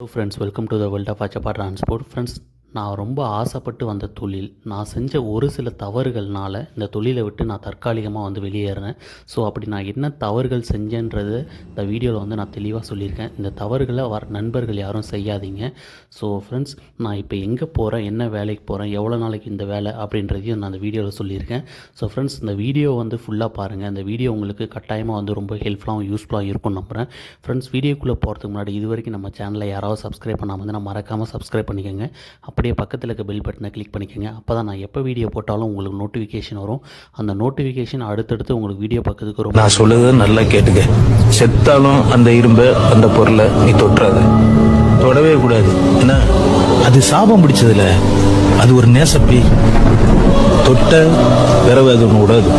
Hello friends welcome to the world of Achappa transport friends நான் ரொம்ப ஆசைப்பட்டு வந்த தொழில் நான் செஞ்ச ஒரு சில தவறுகள்னால் இந்த தொழிலை விட்டு நான் தற்காலிகமாக வந்து வெளியேறினேன். ஸோ அப்படி நான் என்ன தவறுகள் செஞ்சேன்றது இந்த வீடியோவில் வந்து நான் தெளிவாக சொல்லியிருக்கேன். இந்த தவறுகளை வர நண்பர்கள் யாரும் செய்யாதீங்க. ஸோ ஃப்ரெண்ட்ஸ் நான் இப்போ எங்கே போகிறேன் என்ன வேலைக்கு போகிறேன் எவ்வளோ நாளைக்கு இந்த வேலை அப்படின்றதையும் நான் அந்த வீடியோவில் சொல்லியிருக்கேன். ஸோ ஃப்ரெண்ட்ஸ் இந்த வீடியோ வந்து ஃபுல்லாக பாருங்கள் இந்த வீடியோ உங்களுக்கு கட்டாயமாக வந்து ரொம்ப ஹெல்ப்ஃபுல்லாகவும் யூஸ்ஃபுல்லாக இருக்கும்னு நம்புகிறேன் ஃப்ரெண்ட்ஸ் வீடியோக்குள்ளே போகிறதுக்கு முன்னாடி இது வரைக்கும் நம்ம சேனலை யாராவது சப்ஸ்கிரைப் பண்ணாமல் வந்து நான் மறக்காமல் சப்ஸ்கிரைப் பண்ணிக்கோங்க. அப்படியே பக்கத்தில் இருக்க பெல் பட்டனை கிளிக் பண்ணிக்கோங்க. அப்போ தான் நான் எப்போ வீடியோ போட்டாலும் உங்களுக்கு நோட்டிஃபிகேஷன் வரும். அந்த நோட்டிஃபிகேஷன் அடுத்தடுத்து உங்களுக்கு வீடியோ பார்க்கறதுக்கு ரொம்ப நான் சொல்லுது நல்லா கேட்டுக்க. செத்தாலும் அந்த இரும்பை அந்த பொருளை நீ தொட்டுறாத தொடவே கூடாது. ஏன்னா அது சாபம் பிடிச்சதுல. அது ஒரு நேசப்பி. தொட்ட பிறகு அது ஒன்று விடாது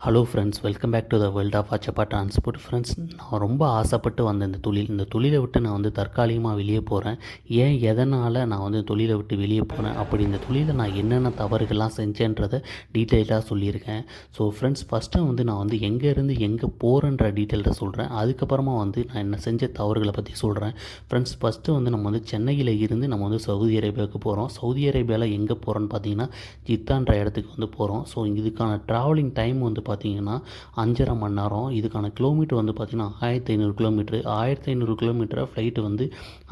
hello friends welcome back to the world of Achappa transport friends நான் ரொம்ப ஆசைப்பட்டு வந்த இந்த தொழில் இந்த தொழிலை விட்டு நான் வந்து தற்காலிகமாக வெளியே போகிறேன் ஏன் எதனால் நான் வந்து தொழிலை விட்டு வெளியே போனேன் அப்படி இந்த தொழிலில் நான் என்னென்ன தவறுகள்லாம் செஞ்சேன்றதை டீட்டெயிலாக சொல்லியிருக்கேன். ஸோ ஃப்ரெண்ட்ஸ் ஃபஸ்ட்டு வந்து நான் வந்து எங்கேருந்து எங்கே போகிறேன்ற டீட்டெயிலை சொல்கிறேன் அதுக்கப்புறமா வந்து நான் என்ன செஞ்ச தவறுகளை பற்றி சொல்கிறேன் ஃப்ரெண்ட்ஸ் ஃபஸ்ட்டு வந்து நம்ம வந்து சென்னையில் இருந்து நம்ம வந்து சவுதி அரேபியாவுக்கு போகிறோம் சவுதி அரேபியாவில் எங்கே போகிறோன்னு பார்த்தீங்கன்னா ஜித்தான்ற இடத்துக்கு வந்து போகிறோம் ஸோ இதுக்கான ட்ராவலிங் டைம் வந்து பார்த்தீங்கன்னா அஞ்சரை மணி நேரம். இதுக்கான கிலோமீட்டர் வந்து பார்த்தீங்கன்னா ஆயிரத்தி ஐநூறு கிலோமீட்ரு ஆயிரத்தி ஐநூறு கிலோமீட்டரை ஃப்ளைட்டு வந்து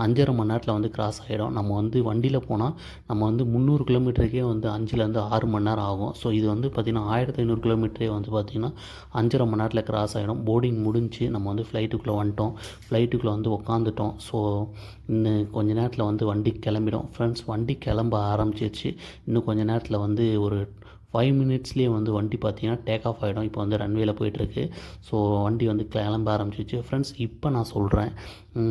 அஞ்சரை மணி நேரத்தில் வந்து கிராஸ் ஆகிடும் நம்ம வந்து வண்டியில் போனால் நம்ம வந்து முந்நூறு கிலோமீட்டருக்கே வந்து அஞ்சுலேருந்து ஆறு மணி நேரம் ஆகும். ஸோ இது வந்து பார்த்திங்கன்னா ஆயிரத்தி ஐநூறு கிலோமீட்டரே வந்து பார்த்திங்கன்னா அஞ்சரை மணி நேரத்தில் கிராஸ் ஆகிடும் போர்டிங் முடிஞ்சு நம்ம வந்து ஃப்ளைட்டுக்குள்ளே வந்துட்டோம். ஃப்ளைட்டுக்குள்ளே வந்து உக்காந்துட்டோம். ஸோ இன்னும் கொஞ்ச நேரத்தில் வந்து வண்டி கிளம்பிடும். ஃப்ரெண்ட்ஸ் வண்டி கிளம்ப ஆரம்பிச்சிருச்சு. இன்னும் கொஞ்ச நேரத்தில் வந்து ஒரு ஃபைவ் மினிட்ஸ்லேயே வந்து வண்டி பார்த்தீங்கன்னா டேக் ஆஃப் ஆகிடும் இப்போ வந்து ரன்வேல போயிட்டுருக்கு. ஸோ வண்டி வந்து கிளம்ப ஆரம்பிச்சிச்சு ஃப்ரெண்ட்ஸ் இப்போ நான் சொல்கிறேன்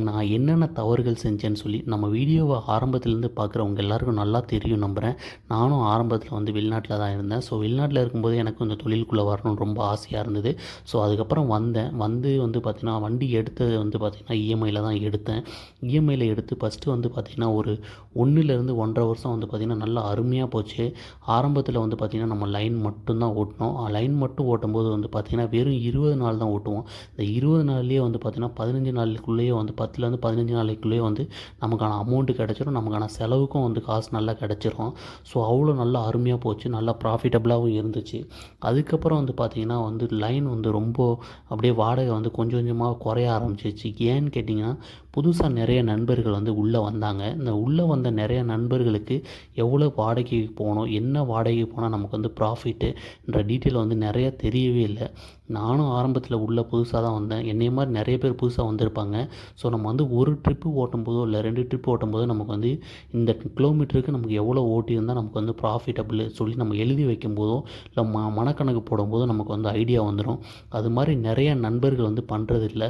நான் என்னென்ன தவறுகள் செஞ்சேன்னு சொல்லி நம்ம வீடியோவை ஆரம்பத்துலேருந்து பார்க்குறவங்க எல்லாருக்கும் நல்லா தெரியும் நம்புகிறேன் நானும் ஆரம்பத்தில் வந்து வெளிநாட்டில் தான் இருந்தேன். ஸோ வெளிநாட்டில் இருக்கும்போது எனக்கு இந்த தொழிலுக்குள்ளே வரணும்னு ரொம்ப ஆசையாக இருந்தது. ஸோ அதுக்கப்புறம் வந்தேன். வந்து வந்து பார்த்திங்கன்னா வண்டி எடுத்தது வந்து பார்த்திங்கன்னா இஎம்ஐயில் தான் எடுத்தேன். இஎம்ஐயில் எடுத்து ஃபஸ்ட்டு வந்து பார்த்திங்கன்னா ஒரு ஒன்றுலேருந்து ஒன்றரை வருஷம் வந்து பார்த்திங்கன்னா நல்லா அருமையாக போச்சு. ஆரம்பத்தில் வந்து பார்த்திங்கன்னா நம்ம லைன் மட்டும்தான் ஓட்டினோம் லைன் மட்டும் ஓட்டும்போது வந்து பார்த்திங்கன்னா வெறும் இருபது நாள் தான் ஓட்டுவோம். இந்த இருபது நாள்லேயே வந்து பார்த்திங்கன்னா பதினஞ்சு நாளுக்குள்ளேயே வந்து பத்துலேருந்து பதினஞ்சு நாளைக்குள்ளேயே வந்து நமக்கான அமௌண்ட்டு கிடச்சிரும். நமக்கான செலவுக்கும் வந்து காசு நல்லா கிடச்சிரும். ஸோ அவ்வளோ நல்லா அருமையாக போச்சு. நல்லா ப்ராஃபிட்டபுளாகவும் இருந்துச்சு. அதுக்கப்புறம் வந்து பார்த்திங்கன்னா வந்து லைன் வந்து ரொம்ப அப்படியே வாடகை வந்து கொஞ்சம் கொஞ்சமாக குறைய ஆரம்பிச்சிச்சு ஏன்னு கேட்டிங்கன்னா புதுசாக நிறைய நண்பர்கள் வந்து உள்ளே வந்தாங்க. இந்த உள்ளே வந்த நிறைய நண்பர்களுக்கு எவ்வளோ வாடகைக்கு போகணும் என்ன வாடகைக்கு போனால் நமக்கு வந்து ப்ராஃபிட்டுன்ற டீட்டெயில் வந்து நிறைய தெரியவே இல்லை. நானும் ஆரம்பத்தில் உள்ள புதுசாக தான் வந்தேன். என்னைய மாதிரி நிறைய பேர் புதுசாக வந்திருப்பாங்க. ஸோ நம்ம வந்து ஒரு ட்ரிப்பு ஓட்டும் போதோ இல்லை ரெண்டு ட்ரிப்பு ஓட்டும்போதோ நமக்கு வந்து இந்த கிலோமீட்டருக்கு நமக்கு எவ்வளோ ஓட்டியிருந்தால் நமக்கு வந்து ப்ராஃபிட்டபிள் சொல்லி நம்ம எழுதி வைக்கும்போதோ இல்லை ம மனக்கணக்கு போடும்போதோ நமக்கு வந்து ஐடியா வந்துடும் அது மாதிரி நிறைய நண்பர்கள் வந்து பண்ணுறதில்ல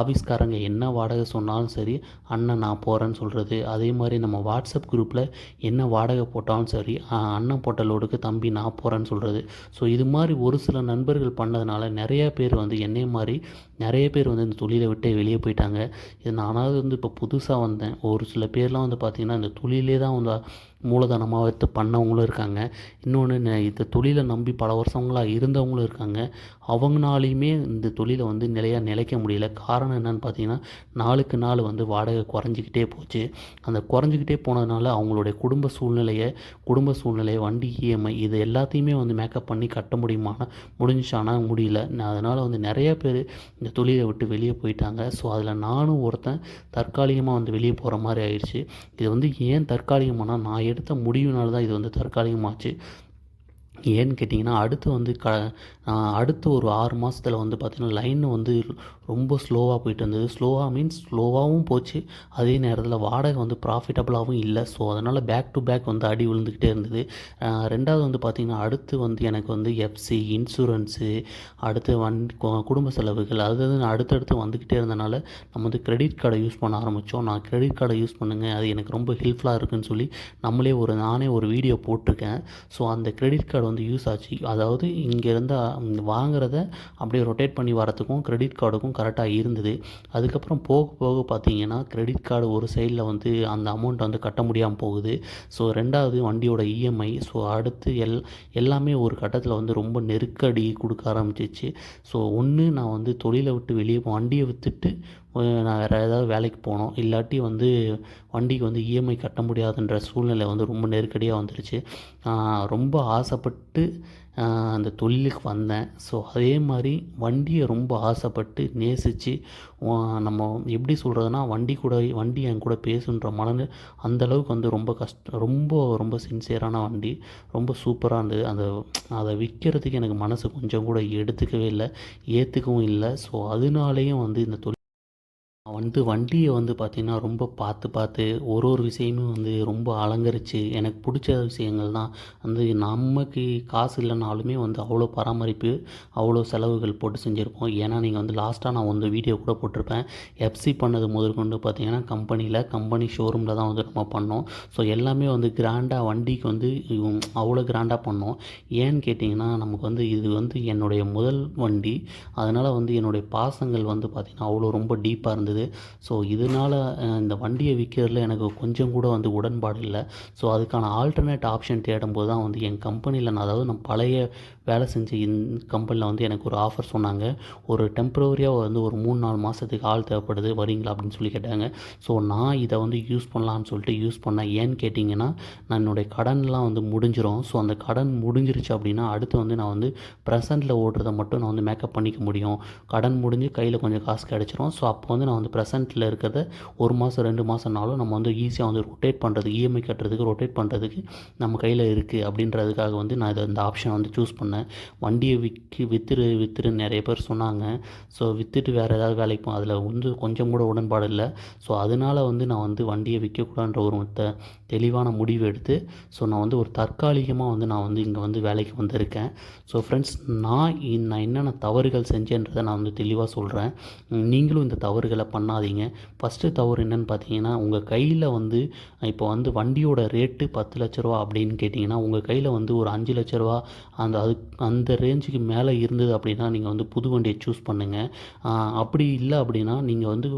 ஆஃபீஸ்காரங்க என்ன வாடகை சொன்னாலும் சரி அண்ணன் நான் போகிறேன்னு சொல்கிறது அதே மாதிரி நம்ம வாட்ஸ்அப் குரூப்பில் என்ன வாடகை போட்டாலும் சரி அண்ணன் போட்ட லோடுக்கு தம்பி நான் போகிறேன்னு சொல்கிறது ஸோ இது மாதிரி ஒரு சில நண்பர்கள் பண்ணதுனால நிறைய பேர் வந்து என்னைய மாதிரி நிறைய பேர் வந்து இந்த தொழிலை விட்டு வெளியே போயிட்டாங்க. இது நானாவது வந்து இப்போ புதுசாக வந்தேன். ஒரு சில பேர்லாம் வந்து பார்த்திங்கன்னா இந்த தொழிலே தான் வந்து மூலதனமாக வைத்து பண்ணவங்களும் இருக்காங்க. இன்னொன்று இந்த தொழிலை நம்பி பல வருஷங்களாக இருந்தவங்களும் இருக்காங்க. அவங்களாலையுமே இந்த தொழிலை வந்து நிலையாக நிலைக்க முடியல. காரணம் என்னன்னு பார்த்தீங்கன்னா நாளுக்கு நாள் வந்து வாடகை குறைஞ்சிக்கிட்டே போச்சு. அந்த குறைஞ்சிக்கிட்டே போனதுனால அவங்களுடைய குடும்ப சூழ்நிலையை குடும்ப சூழ்நிலையை வண்டி இஎம்ஐ இது எல்லாத்தையுமே வந்து மேக்கப் பண்ணி கட்ட முடியுமானா முடிஞ்சானா ஆனால் முடியல. நான் அதனால் வந்து நிறைய பேர் இந்த தொழிலை விட்டு வெளியே போயிட்டாங்க. ஸோ அதில் நானும் ஒருத்தன் தற்காலிகமாக வந்து வெளியே போகிற மாதிரி ஆயிடுச்சு. இது வந்து ஏன் தற்காலிகமானால் நான் எடுத்த முடிவுனால தான் இது வந்து தற்காலிகமாச்சு. ஏன்னு கேட்டிங்கன்னா அடுத்து வந்து க அடுத்து ஒரு ஆறு மாதத்தில் வந்து பார்த்திங்கன்னா லைன் வந்து ரொம்ப ஸ்லோவாக போயிட்டு இருந்தது. ஸ்லோவாக மீன்ஸ் ஸ்லோவாகவும் போச்சு. அதே நேரத்தில் வாடகை வந்து ப்ராஃபிட்டபுளாகவும் இல்லை. ஸோ அதனால் பேக் டு பேக் வந்து அடி விழுந்துக்கிட்டே இருந்தது. ரெண்டாவது வந்து பார்த்திங்கன்னா அடுத்து வந்து எனக்கு வந்து எஃப்சி இன்சூரன்ஸு அடுத்து வன் குடும்ப செலவுகள் அது அதுன்னு அடுத்தடுத்து வந்துக்கிட்டே இருந்தனால நம்ம வந்து கிரெடிட் கார்டை யூஸ் பண்ண ஆரம்பித்தோம் நான் கிரெடிட் கார்டை யூஸ் பண்ணுங்க அது எனக்கு ரொம்ப ஹெல்ப்ஃபுல்லாக இருக்குன்னு சொல்லி நம்மளே ஒரு நானே ஒரு வீடியோ போட்டிருக்கேன். ஸோ அந்த கிரெடிட் கார்டு வந்து யூஸ் ஆச்சு. அதாவது இங்கேருந்து வாங்குறத அப்படியே ரொட்டேட் பண்ணி வரத்துக்கும் கிரெடிட் கார்டுக்கும் கரெக்டாக இருந்தது. அதுக்கப்புறம் போக போக பார்த்தீங்கன்னா கிரெடிட் கார்டு ஒரு சைடில் வந்து அந்த அமௌண்ட்டை வந்து கட்ட முடியாமல் போகுது. ஸோ ரெண்டாவது வண்டியோட இஎம்ஐ ஸோ அடுத்து எல் எல்லாமே ஒரு கட்டத்தில் வந்து ரொம்ப நெருக்கடி கொடுக்க ஆரம்பிச்சிச்சு. ஸோ ஒன்று நான் வந்து தொழிலை விட்டு வெளியே வண்டியை விற்றுட்டு நான் வேறு ஏதாவது வேலைக்கு போகணும். இல்லாட்டி வந்து வண்டிக்கு வந்து இஎம்ஐ கட்ட முடியாதுன்ற சூழ்நிலை வந்து ரொம்ப நெருக்கடியாக வந்துருச்சு. ரொம்ப ஆசைப்பட்டு அந்த தொழிலுக்கு வந்தேன். ஸோ அதே மாதிரி வண்டியை ரொம்ப ஆசைப்பட்டு நேசித்து நம்ம எப்படி சொல்கிறதுனா வண்டி கூட வண்டி என் கூட பேசுன்ற மனது அந்தளவுக்கு வந்து ரொம்ப கஷ்ட ரொம்ப ரொம்ப சின்சியரான வண்டி. ரொம்ப சூப்பராக இருந்தது. அந்த அதை விற்கிறதுக்கு எனக்கு மனசு கொஞ்சம் கூட எடுத்துக்கவே இல்லை ஏற்றுக்கவும் இல்லை. ஸோ அதனாலேயும் வந்து இந்த தொழில் நான் வந்து வண்டியை வந்து பார்த்திங்கன்னா ரொம்ப பார்த்து பார்த்து ஒரு ஒரு விஷயமும் வந்து ரொம்ப அலங்கரித்து எனக்கு பிடிச்ச விஷயங்கள் தான். வந்து நமக்கு காசு இல்லைனாலுமே வந்து அவ்வளோ பராமரிப்பு அவ்வளோ செலவுகள் போட்டு செஞ்சுருப்போம். ஏன்னா நீங்கள் வந்து லாஸ்ட்டாக நான் வந்து வீடியோ கூட போட்டிருப்பேன். எஃப்சி பண்ணது முதற்கொண்டு பார்த்திங்கன்னா கம்பெனியில் கம்பெனி ஷோரூமில் தான் வந்து நம்ம பண்ணோம். ஸோ எல்லாமே வந்து கிராண்டாக வண்டிக்கு வந்து அவ்வளோ கிராண்டாக பண்ணோம். ஏன்னு கேட்டிங்கன்னா நமக்கு வந்து இது வந்து என்னுடைய முதல் வண்டி. அதனால் வந்து என்னுடைய பாசங்கள் வந்து பார்த்திங்கன்னா அவ்வளோ ரொம்ப டீப்பாக இருந்தது. ஸோ இதனால் இந்த வண்டியை விற்கிறதுல எனக்கு கொஞ்சம் கூட வந்து உடன்பாடு இல்லை. ஸோ அதுக்கான ஆல்டர்னேட் ஆப்ஷன் தேடும்போது தான் வந்து என் கம்பெனியில் நான் அதாவது நான் பழைய வேலை செஞ்ச இந் கம்பெனியில் வந்து எனக்கு ஒரு ஆஃபர் சொன்னாங்க. ஒரு டெம்ப்ரவரியாக வந்து ஒரு மூணு நாலு மாதத்துக்கு ஆள் தேவைப்படுது வரீங்களா அப்படின்னு சொல்லி கேட்டாங்க. ஸோ நான் இதை வந்து யூஸ் பண்ணலான்னு சொல்லிட்டு யூஸ் பண்ணேன் ஏன்னு கேட்டிங்கன்னா நான் என்னுடைய கடன்லாம் வந்து முடிஞ்சிரும். ஸோ அந்த கடன் முடிஞ்சிருச்சு அப்படின்னா அடுத்து வந்து நான் வந்து ப்ரெசண்ட்டில் ஓடுறத மட்டும் நான் வந்து மேக்கப் பண்ணிக்க முடியும். கடன் முடிஞ்சு கையில் கொஞ்சம் காசு கிடச்சிரும். ஸோ அப்போ வந்து நான் வந்து ப்ரெசண்ட்டில் இருக்கிறத ஒரு மாதம் ரெண்டு மாதம்னாலும் நம்ம வந்து ஈஸியாக வந்து ரொட்டேட் பண்ணுறதுக்கு இஎம்ஐ கட்டுறதுக்கு ரொட்டேட் பண்ணுறதுக்கு நம்ம கையில் இருக்குது அப்படின்றதுக்காக வந்து நான் இதை இந்த ஆப்ஷன் வந்து சூஸ் பண்ணேன். வண்டியை விற்கி விற்றுரு விற்றுரு நிறைய பேர் சொன்னாங்க. ஸோ விற்றுட்டு வேறு ஏதாவது வேலைக்கு போ அதில் வந்து கொஞ்சம் கூட உடன்பாடு இல்லை. ஸோ அதனால் வந்து நான் வந்து வண்டியை விற்கக்கூடாதுன்ற ஒரு த தெளிவான முடிவு எடுத்து ஸோ நான் வந்து ஒரு தற்காலிகமாக வந்து நான் வந்து இங்கே வந்து வேலைக்கு வந்திருக்கேன். ஸோ ஃப்ரெண்ட்ஸ் நான் நான் என்னென்ன தவறுகள் செஞ்சேன்றதை நான் வந்து தெளிவாக சொல்கிறேன் நீங்களும் இந்த தவறுகளை பண்ணாதீங்க. ஃபஸ்ட்டு தவறு என்னன்னு பார்த்தீங்கன்னா உங்கள் கையில் வந்து இப்போ வந்து வண்டியோட ரேட்டு பத்து லட்ச ரூபா அப்படின்னு கேட்டிங்கன்னா உங்கள் கையில் வந்து ஒரு அஞ்சு லட்ச ரூபா அந்த அது அந்த ரேஞ்சுக்கு மேலே இருந்தது அப்படின்னா நீங்கள் வந்து புது வண்டியை சூஸ் பண்ணுங்கள் அப்படி இல்லை அப்படின்னா நீங்கள் வந்து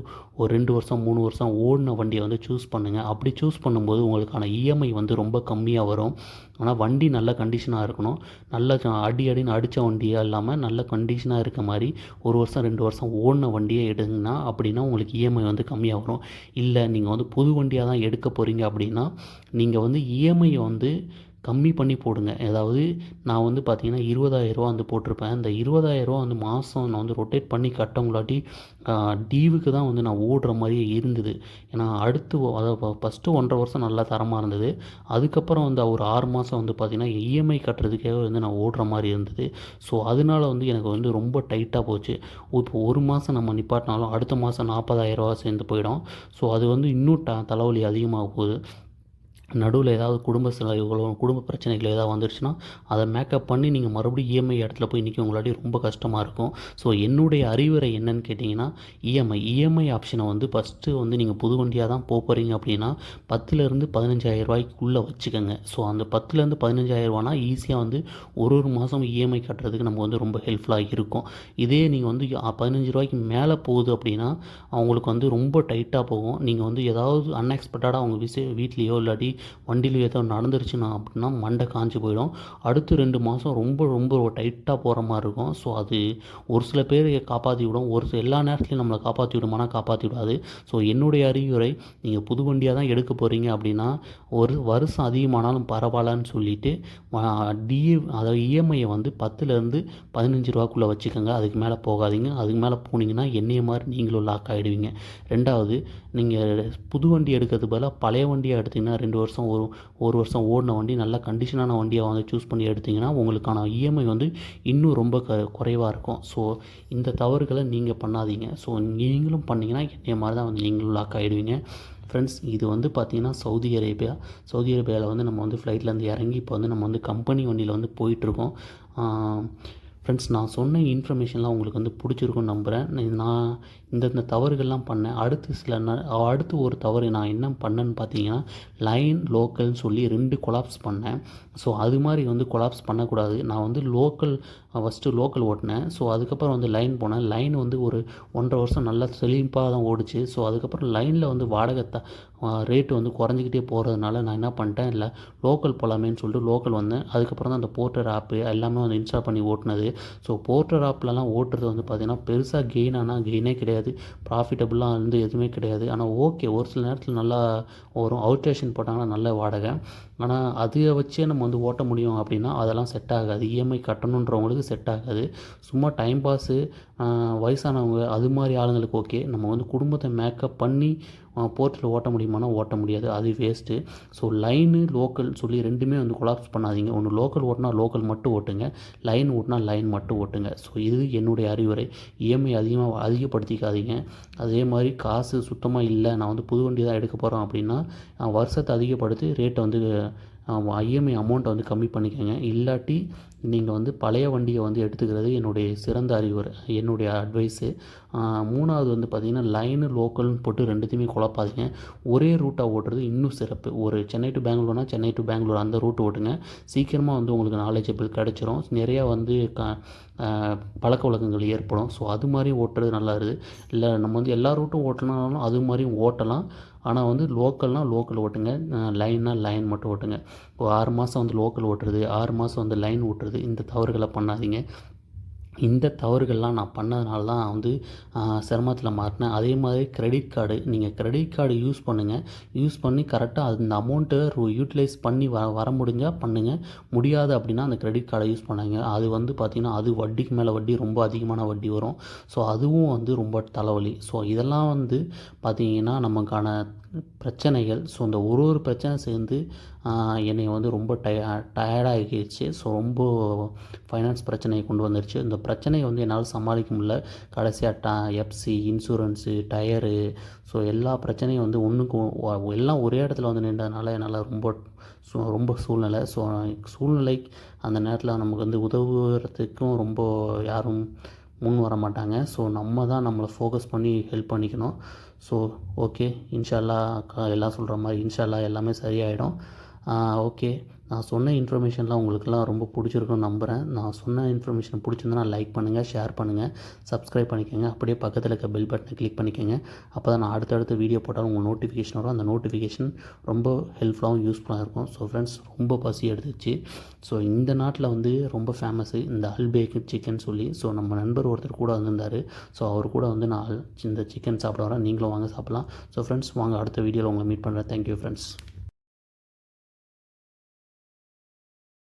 ஒரு ரெண்டு வருஷம் மூணு வருஷம் ஓடின வண்டியை வந்து சூஸ் பண்ணுங்கள் அப்படி சூஸ் பண்ணும்போது உங்களுக்கான இஎம்ஐ வந்து ரொம்ப கம்மியாக வரும். ஆனால் வண்டி நல்ல கண்டிஷனாக இருக்கணும். நல்ல அடி அடின்னு அடித்த வண்டியாக இல்லாமல் நல்ல கண்டிஷனாக இருக்க மாதிரி ஒரு வருஷம் ரெண்டு வருஷம் ஓடின வண்டியை எடுங்கன்னா அப்படின்னா உங்களுக்கு இஎம்ஐ வந்து கம்மியாக வரும். இல்லை நீங்கள் வந்து புது வண்டியாக தான் எடுக்க போகிறீங்க அப்படின்னா நீங்கள் வந்து இஎம்ஐயை வந்து கம்மி பண்ணி போடுங்க. அதாவது நான் வந்து பார்த்தீங்கன்னா இருபதாயிரரூவா வந்து போட்டிருப்பேன். இந்த இருபதாயிரரூவா வந்து மாதம் நான் வந்து ரொட்டேட் பண்ணி கட்டவங்களாட்டி டீவுக்கு தான் வந்து நான் ஓடுற மாதிரியே இருந்தது. ஏன்னா அடுத்து அதாவது ஃபஸ்ட்டு ஒன்றரை வருஷம் நல்லா தரமாக இருந்தது. அதுக்கப்புறம் வந்து ஒரு ஆறு மாதம் வந்து பார்த்திங்கன்னா இஎம்ஐ கட்டுறதுக்காக வந்து நான் ஓடுற மாதிரி இருந்தது. ஸோ அதனால வந்து எனக்கு வந்து ரொம்ப டைட்டாக போச்சு. இப்போ ஒரு மாதம் நம்ம நிப்பாட்டினாலும் அடுத்த மாதம் நாற்பதாயிரரூவா சேர்ந்து போயிடும். ஸோ அது வந்து இன்னும் ட தலைவலி அதிகமாக போகுது. நடுவில் ஏதாவது குடும்ப செலவுகளோ குடும்ப பிரச்சனைகள் ஏதாவது வந்துருச்சுன்னா அதை மேக்கப் பண்ணி நீங்கள் மறுபடியும் இஎம்ஐ இடத்துல போய் நிற்க உங்களாட்டி ரொம்ப கஷ்டமாக இருக்கும். ஸோ என்னுடைய அறிவுரை என்னன்னு கேட்டிங்கன்னா இஎம்ஐ இஎம்ஐ ஆப்ஷனை வந்து ஃபஸ்ட்டு வந்து நீங்கள் புது வண்டியாக தான் போக போகிறீங்க அப்படின்னா பத்துலேருந்து பதினஞ்சாயிரம் ரூபாய்க்குள்ளே வச்சுக்கோங்க. ஸோ அந்த பத்துலேருந்து பதினஞ்சாயிரம் ரூபானா ஈஸியாக வந்து ஒரு ஒரு மாதம் இஎம்ஐ கட்டுறதுக்கு நமக்கு வந்து ரொம்ப ஹெல்ப்ஃபுல்லாக இருக்கும். இதே நீங்கள் வந்து பதினஞ்சு ரூபாய்க்கு மேலே போகுது அப்படின்னா அவங்களுக்கு வந்து ரொம்ப டைட்டாக போகும். நீங்கள் வந்து ஏதாவது அன்எக்ஸ்பெக்டடாக அவங்க விசே வீட்லேயோ இல்லாட்டி வண்டியில் ஏதோ நடந்துருச்சுன்னா அப்படின்னா மண்டை காஞ்சு போயிடும். அடுத்து ரெண்டு மாதம் ரொம்ப ரொம்ப டைட்டாக போகிற மாதிரி இருக்கும். ஸோ அது ஒரு சில பேர் காப்பாற்றி விடும். ஒரு சில எல்லா நேரத்துலையும் நம்மளை காப்பாற்றி விடுமானா காப்பாற்றி விடாது. ஸோ என்னுடைய அறிவுரை நீங்கள் புது வண்டியாக தான் எடுக்க போகிறீங்க அப்படின்னா ஒரு வருஷம் அதிகமானாலும் பரவாயில்லன்னு சொல்லிட்டு டிஏ அதாவது இஎம்ஐயை வந்து பத்துலேருந்து பதினஞ்சு ரூபாக்குள்ளே வச்சுக்கோங்க. அதுக்கு மேலே போகாதீங்க. அதுக்கு மேலே போனீங்கன்னா என்னைய மாதிரி நீங்களும் லாக் ஆகிடுவீங்க ரெண்டாவது நீங்கள் புது வண்டி எடுக்கிறது பதிலாக பழைய வண்டியாக எடுத்திங்கன்னா ரெண்டு வருஷம் ஒரு ஒரு வருஷம் ஓடின வண்டி நல்ல கண்டிஷனான வண்டியை வந்து சூஸ் பண்ணி எடுத்திங்கன்னா உங்களுக்கான இஎம்ஐ வந்து இன்னும் ரொம்ப க குறைவாக இருக்கும். ஸோ இந்த தவறுகளை நீங்கள் பண்ணாதீங்க. ஸோ நீங்களும் பண்ணிங்கன்னா என்னைய மாதிரி தான் வந்து நீங்களும் லாக் ஆகிடுவீங்க ஃப்ரெண்ட்ஸ் இது வந்து பார்த்திங்கன்னா சவுதி அரேபியா சவுதி அரேபியாவில் வந்து நம்ம வந்து ஃப்ளைட்லேருந்து இறங்கி இப்போ வந்து நம்ம வந்து கம்பெனி வண்டியில் வந்து போயிட்டுருக்கோம் ஃப்ரெண்ட்ஸ் நான் சொன்ன இன்ஃபர்மேஷன்லாம் உங்களுக்கு வந்து பிடிச்சிருக்கும்னு நம்புகிறேன் நான் இந்தந்த தவறுகள்லாம் பண்ணேன். அடுத்து சில ந அடுத்து ஒரு தவறு நான் என்ன பண்ணேன்னு பார்த்தீங்கன்னா லைன் லோக்கல்னு சொல்லி ரெண்டு கொலாப்ஸ் பண்ணேன். ஸோ அது மாதிரி வந்து கொலாப்ஸ் பண்ணக்கூடாது. நான் வந்து லோக்கல் ஃபஸ்ட்டு லோக்கல் ஓட்டினேன். ஸோ அதுக்கப்புறம் வந்து லைன் போனேன். லைன் வந்து ஒரு ஒன்றரை வருஷம் நல்லா செழிப்பாக தான் ஓடிச்சு. ஸோ அதுக்கப்புறம் லைனில் வந்து வாடகை த ரேட்டு வந்து குறைஞ்சிக்கிட்டே போகிறதுனால நான் என்ன பண்ணிட்டேன்? இல்லை லோக்கல் போகலாமேன்னு சொல்லிட்டு லோக்கல் வந்தேன். அதுக்கப்புறம் தான் அந்த போர்ட்டர் ஆப்பு எல்லாமே வந்து இன்ஸ்டால் பண்ணி ஓட்டினது. ஸோ போர்ட்டர் ஆப்லலாம் ஓட்டுறது வந்து பார்த்திங்கன்னா பெருசாக கெயின் ஆனால் கெயினே கிடையாது. ப்ராஃபிட்டபுளாக வந்து எதுவுமே கிடையாது. ஆனால் ஓகே ஒரு சில நேரத்தில் நல்லா வரும். அவுட் ஸ்டேஷன் போட்டாங்கன்னா நல்ல வாடகை. ஆனால் அதை வச்சே நம்ம வந்து ஓட்ட முடியும் அப்படின்னா அதெல்லாம் செட் ஆகாது. இஎம்ஐ கட்டணுன்றவங்களுக்கு செட் ஆகாது. சும்மா டைம் பாஸு வயசானவங்க அது மாதிரி ஆளுங்களுக்கு ஓகே நம்ம வந்து குடும்பத்தை மேக்கப் பண்ணி போர்ட்டில் ஓட்ட முடியுமானா ஓட்ட முடியாது. அது வேஸ்ட்டு ஸோ லைனு லோக்கல் சொல்லி ரெண்டுமே வந்து கொலாப்ஸ் பண்ணாதீங்க. ஒன்று லோக்கல் ஓட்டினா லோக்கல் மட்டும் ஓட்டுங்க. லைன் ஓட்டினா லைன் மட்டும் ஓட்டுங்க. ஸோ இது என்னுடைய அறிவுரை. இஎம்ஐ அதிகமாக அதிகப்படுத்திக்காதீங்க. அதே மாதிரி காசு சுத்தமாக இல்லை நான் வந்து புது வண்டி தான் எடுக்க போகிறோம் அப்படின்னா வருஷத்தை அதிகப்படுத்தி ரேட்டை வந்து ஐஎம்ஐ அமௌண்ட்டை வந்து கம்மி பண்ணிக்கோங்க. இல்லாட்டி நீங்கள் வந்து பழைய வண்டியை வந்து எடுத்துக்கிறது என்னுடைய சிறந்த அறிவுரை என்னுடைய அட்வைஸு மூணாவது வந்து பார்த்திங்கன்னா லைனு லோக்கல்னு போட்டு ரெண்டுத்தையுமே குழப்பாதீங்க. ஒரே ரூட்டாக ஓட்டுறது இன்னும் சிறப்பு. ஒரு சென்னை டு பெங்களூர்னா சென்னை டு பெங்களூர் அந்த ரூட் ஓட்டுங்க. சீக்கிரமாக வந்து உங்களுக்கு நாலேஜபிள் கிடச்சிரும். நிறையா வந்து க பழக்க வழக்கங்கள் ஏற்படும். ஸோ அது மாதிரி ஓட்டுறது நல்லா இருக்குது இல்லை நம்ம வந்து எல்லா ரூட்டும் ஓட்டலனாலும் அது மாதிரியும் ஓட்டலாம். ஆனால் வந்து லோக்கல்னால் லோக்கல் ஓட்டுங்க. லைன்னா லைன் மட்டும் ஓட்டுங்க. இப்போ ஆறு மாதம் வந்து லோக்கல் ஓட்டுறது ஆறு மாதம் வந்து லைன் ஓட்டுறது இந்த தவறுகளை பண்ணாதீங்க. இந்த தவறுகள்லாம் நான் பண்ணதுனால தான் வந்து சிரமத்தில் மாட்டினேன் அதே மாதிரி கிரெடிட் கார்டு நீங்கள் கிரெடிட் கார்டு யூஸ் பண்ணுங்கள் யூஸ் பண்ணி கரெக்டாக அந்த அமௌண்ட்டை யூட்டிலைஸ் பண்ணி வர வர முடிஞ்சால் பண்ணுங்கள் முடியாது அப்படின்னா அந்த கிரெடிட் கார்டை யூஸ் பண்ணாங்க அது வந்து பார்த்திங்கன்னா அது வட்டிக்கு மேலே வட்டி ரொம்ப அதிகமான வட்டி வரும். ஸோ அதுவும் வந்து ரொம்ப தலைவலி. ஸோ இதெல்லாம் வந்து பார்த்திங்கன்னா நமக்கான பிரச்சனைகள். ஸோ இந்த ஒரு ஒரு பிரச்சனை சேர்ந்து என்னை வந்து ரொம்ப டய டயர்டாகிடுச்சு ஸோ ரொம்ப ஃபைனான்ஸ் பிரச்சனையை கொண்டு வந்துருச்சு. இந்த பிரச்சனையை வந்து என்னால் சமாளிக்க முடியல. கடைசியாக டா எஃப்சி இன்சூரன்ஸு டயரு. ஸோ எல்லா பிரச்சனையும் வந்து ஒன்றுக்கு எல்லாம் ஒரே இடத்துல வந்து நின்றதுனால என்னால் ரொம்ப சூ ரொம்ப சூழ்நிலை. ஸோ சூழ்நிலை அந்த நேரத்தில் நமக்கு வந்து உதவுறதுக்கும் ரொம்ப யாரும் முன் வர மாட்டாங்க ஸோ நம்ம தான் நம்மளை ஃபோக்கஸ் பண்ணி ஹெல்ப் பண்ணிக்கணும். ஸோ ஓகே இன்ஷால்லா எல்லாம் சொல்கிற மாதிரி இன்ஷால்லா எல்லாமே சரியாயிடும். ஓகே நான் சொன்ன இன்ஃபர்மேஷன்லாம் உங்களுக்குலாம் ரொம்ப பிடிச்சிருக்குன்னு நம்புகிறேன் நான் சொன்ன இன்ஃபர்மேஷன் பிடிச்சிருந்தா லைக் பண்ணுங்கள் ஷேர் பண்ணுங்கள் சப்ஸ்கிரைப் பண்ணிக்கோங்க அப்படியே பக்கத்தில் இருக்க பெல் பட்டனை கிளிக் பண்ணிக்கோங்க. அப்போ தான் நான் அடுத்தடுத்த வீடியோ போட்டாலும் உங்கள் நோட்டிஃபிகேஷன் வரும். அந்த நோட்டிஃபிகேஷன் ரொம்ப ஹெல்ப்ஃபுல்லாகவும் யூஸ்ஃபுல்லாக இருக்கும். ஸோ ஃப்ரெண்ட்ஸ் ரொம்ப பசி எடுத்துச்சு. ஸோ இந்த நாட்டில் வந்து ரொம்ப ஃபேமஸ்ஸு இந்த அல்பேக்கு சிக்கன் சொல்லி ஸோ நம்ம நண்பர் ஒருத்தர் கூட வந்திருந்தார். ஸோ அவர் கூட வந்து நான் இந்த சிக்கன் சாப்பிட வரேன். நீங்களும் வாங்க சாப்பிட்லாம். ஸோ ஃப்ரெண்ட்ஸ் வாங்க அடுத்த வீடியோவில் உங்களை மீட் பண்ணுறேன் தேங்க்யூ ஃப்ரெண்ட்ஸ்